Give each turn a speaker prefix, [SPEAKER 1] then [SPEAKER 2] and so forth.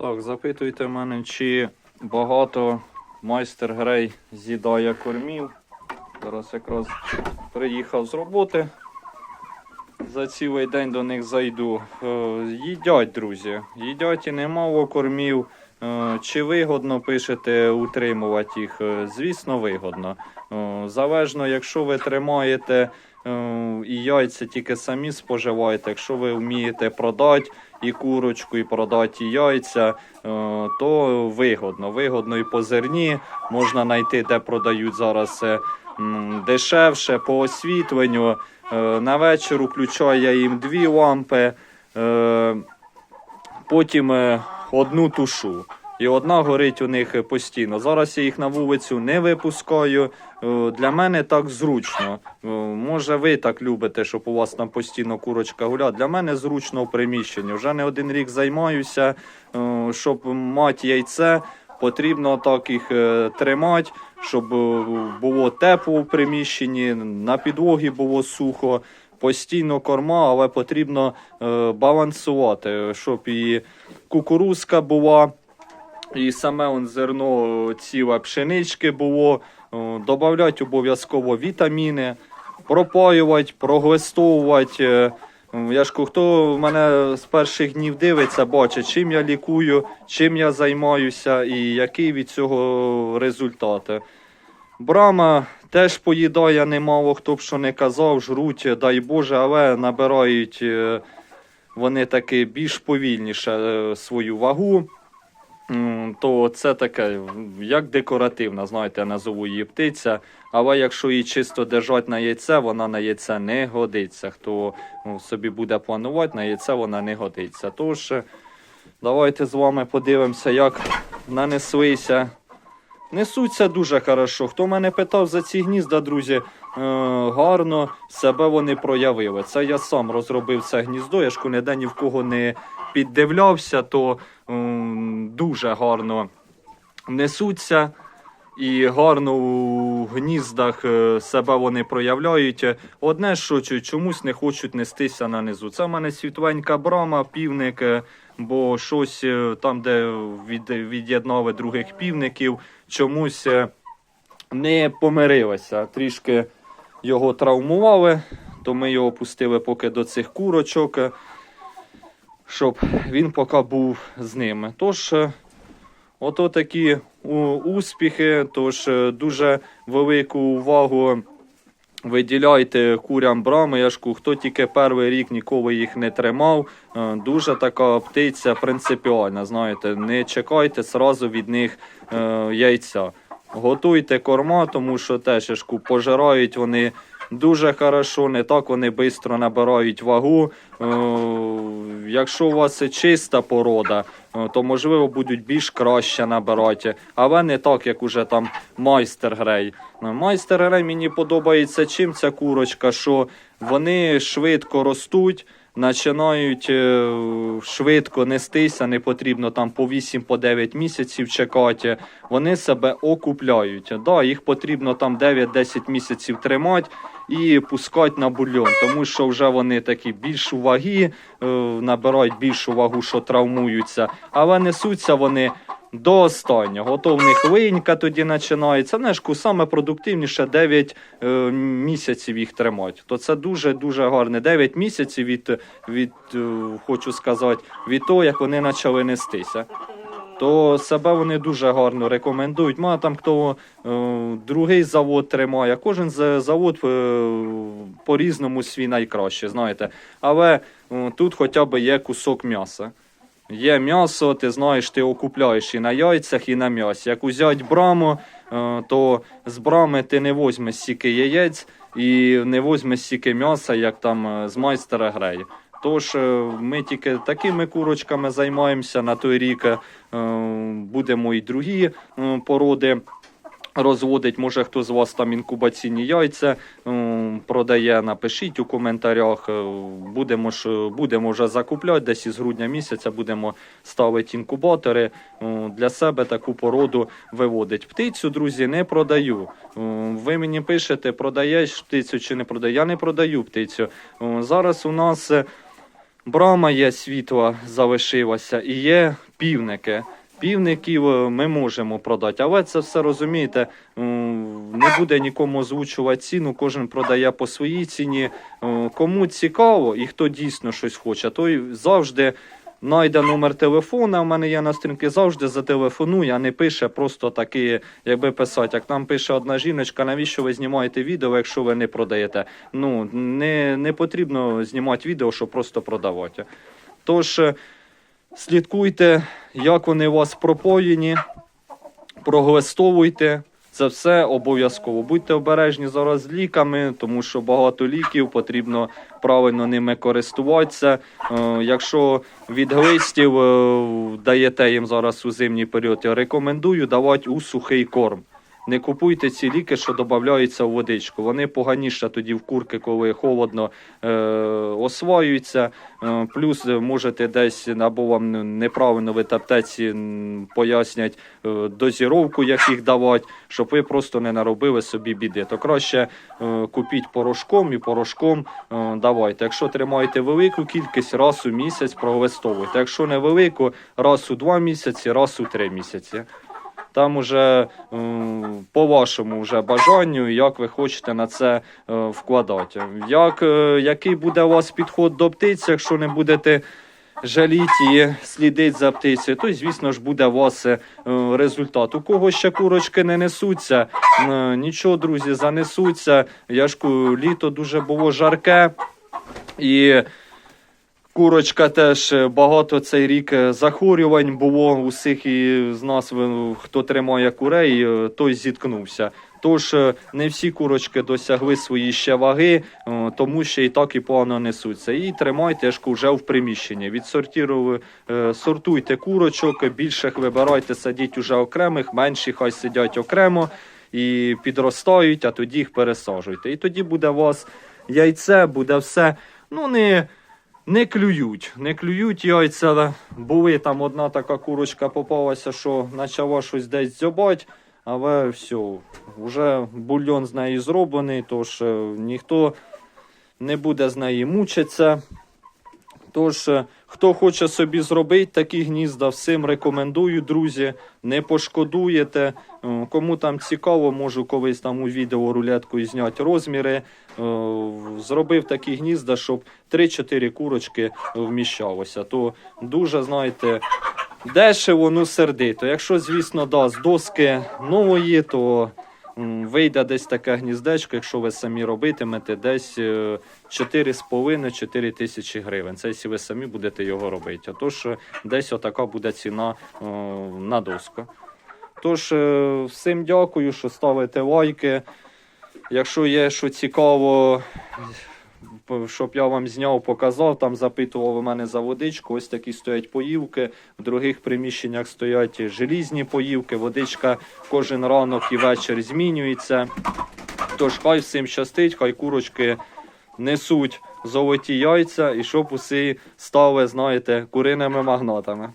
[SPEAKER 1] Так, запитуйте мене, чи багато майстер грей з'їдає кормів. Зараз якраз приїхав з роботи. За цілий день до них зайду. Е, Їдять, друзі. Їдять і немало кормів. Е, Чи вигодно пишете утримувати їх? Е, Звісно, вигодно. Залежно, якщо ви тримаєте і яйця тільки самі споживаєте, якщо ви вмієте продати і курочку, і продати яйця, е, то вигодно. Вигодно і по зерні. Можна знайти, де продають зараз дешевше по освітленню. Е, На вечір включаю я їм дві лампи, е, потім одну тушу. І одна горить у них постійно. Зараз я їх на вулицю не випускаю. Е, Для мене так зручно. Е, Може, ви так любите, щоб у вас там постійно курочка гуляла. Для мене зручно в приміщенні. Вже не один рік займаюся, е, щоб мати яйце, потрібно так їх е, тримати, щоб е, було тепло в приміщенні, на підлогі було сухо. Постійно корма, але потрібно е, балансувати, щоб і кукурузка була, і саме он зерно ціле пшенички було. Додавати обов'язково вітаміни, пропаювати, проглистовувати. Е, Я ж хто мене з перших днів дивиться, бачить, чим я лікую, чим я займаюся і який від цього результат. Брама теж поїдає немало, хто б що не казав, жруть, дай Боже, але набирають е, вони таки більш повільніше е, свою вагу. М, То це таке, як декоративна, знаєте, я назову її птиця. Але якщо її чисто держать на яйце, вона на яйце не годиться. Хто ну, собі буде планувати, на яйце вона не годиться. Тож, е, давайте з вами подивимося, як нанеслися. Несуться дуже хорошо. Хто мене питав за ці гнізда, друзі, е, гарно себе вони проявили. Це я сам розробив це гніздо. Я ж ніде ні в кого не піддивлявся, то дуже гарно несуться. І гарно у гніздах е, себе вони проявляють. Одне, що чомусь не хочуть нестися на низу. Це в мене світленька брама, півник, е, бо щось там, де від, від'єднали других півників, чомусь е, не помирилася. Трішки його травмували, то ми його пустили поки до цих курочок, е, щоб він поки був з ними. Тож. е, Ото такі успіхи, тож дуже велику увагу виділяйте курям брами. Я хто тільки перший рік ніколи їх не тримав. е, Дуже така птиця принципіальна. Знаєте, не чекайте зразу від них е, яйця. Готуйте корма, тому що теж я пожирають вони дуже хорошо, не так вони швидко набирають вагу. Е, Якщо у вас чиста порода, е, то можливо будуть більш краще набирати, але не так, як уже там майстер грей. Ну, Майстер грей мені подобається чим ця курочка, що вони швидко ростуть. Починають е, швидко нестися, не потрібно там по 8-9 місяців чекати. Вони себе окупляють. Да, їх потрібно там 9-10 місяців тримати і пускати на бульон, тому що вже вони такі більш ваги, е, набирають більшу вагу, що травмуються, але несуться вони до останнього. Ото в них линька тоді починається. Вони саме продуктивніше 9 е, місяців їх тримати. То це дуже дуже гарне. 9 місяців від, від е, хочу сказати, від того, як вони почали нестися. То себе вони дуже гарно рекомендують. Має там хто е, другий завод тримає. Кожен завод е, по-різному свій найкраще, знаєте. Але е, тут хоча б є кусок м'яса. Є м'ясо, ти знаєш, ти окупляєш і на яйцях, і на м'ясі. Як узять браму, е, то з брами ти не возьмеш стільки яєць і не возьмеш стільки м'яса, як там е, з майстера греє. Тож е, ми тільки такими курочками займаємося на той рік. Будемо і другі породи розводить. Може хто з вас там інкубаційні яйця продає, напишіть у коментарях. Е, Будемо ж будемо вже закупляти десь із грудня місяця. Будемо ставити інкубатори для себе таку породу виводить. Птицю, друзі, не продаю. Ви мені пишете, продаєш птицю чи не продаю. Я не продаю птицю. Зараз у нас. е, Брама є світла залишилася і є півники. Півників е, ми можемо продати, але це все розумієте, не буде нікому озвучувати ціну, кожен продає по своїй ціні. Е, Кому цікаво і хто дійсно щось хоче, той завжди знайде номер телефона. У мене є на сторінки, завжди зателефонує, а не пише просто такі, якби писати. Як нам пише одна жіночка, навіщо ви знімаєте відео, якщо ви не продаєте? Ну не, не потрібно знімати відео, щоб просто продавати. Тож е, слідкуйте, як вони у вас пропоєні, проглистовуйте. Це все обов'язково. Будьте обережні зараз ліками, тому що багато ліків потрібно правильно ними користуватися. Е, Якщо від глистів е, даєте їм зараз у зимній період, я рекомендую давати у сухий корм. Не купуйте ці ліки, що додаються в водичку. Вони поганіше тоді в курки, коли холодно е, освоюються. Е, плюс е, можете десь або вам неправильно в аптеці пояснять е, дозіровку, як їх давати, щоб ви просто не наробили собі біди. То краще е, купіть порошком і порошком е, давайте. Якщо тримаєте велику кількість, раз у місяць проглистовуйте. Якщо не велику, раз у два місяці, раз у три місяці. Там уже по вашому вже бажанню, як ви хочете на це е, вкладати. Як, е, який буде у вас підход до птиці, якщо не будете жаліти і слідити за птицею, то, звісно ж, буде у вас е, результат. У кого ще курочки не несуться, нічого, друзі, занесуться. Я ж літо дуже було жарке. І Курочка теж е, багато цей рік е, захворювань було у всіх і з нас, хто тримає курей, е, той зіткнувся. Тож не всі курочки досягли свої ще ваги, тому що і так і погано несуться. І тримайте ж вже в приміщенні. Відсортірували, е, сортуйте курочок, більших вибирайте, садіть уже окремих, менші хай сидять окремо і підростають, а тоді їх пересаджуйте. І тоді буде у вас яйце, буде все. Ну не. Не клюють, не клюють яйця. Були там одна така курочка попалася, що почала щось десь дзьобати, але все, вже бульйон з неї зроблений, тож е, ніхто не буде з неї мучитися. Тож, е, хто хоче собі зробити такі гнізда, всім рекомендую, друзі. Не пошкодуєте. Е, Кому там цікаво, можу колись там у відео рулеткою зняти розміри. Е, Зробив такі гнізда, щоб 3-4 курочки вміщалося. То дуже, знаєте, дешево, ну сердито. Якщо, звісно, да, з доски нової, то вийде десь таке гніздечко, якщо ви самі робитимете, десь е, 4,5-4 тисячі гривень. Це якщо ви самі будете його робити. Тож десь отака буде ціна е, на доску. Тож, е, всім дякую, що ставите лайки. Якщо є що цікаво, щоб я вам зняв, показав, там запитував у мене за водичку. Ось такі стоять поївки. В других приміщеннях стоять желізні поївки. Водичка кожен ранок і вечір змінюється. Тож хай всім щастить, хай курочки несуть золоті яйця і що пуси стали, знаєте, куриними магнатами.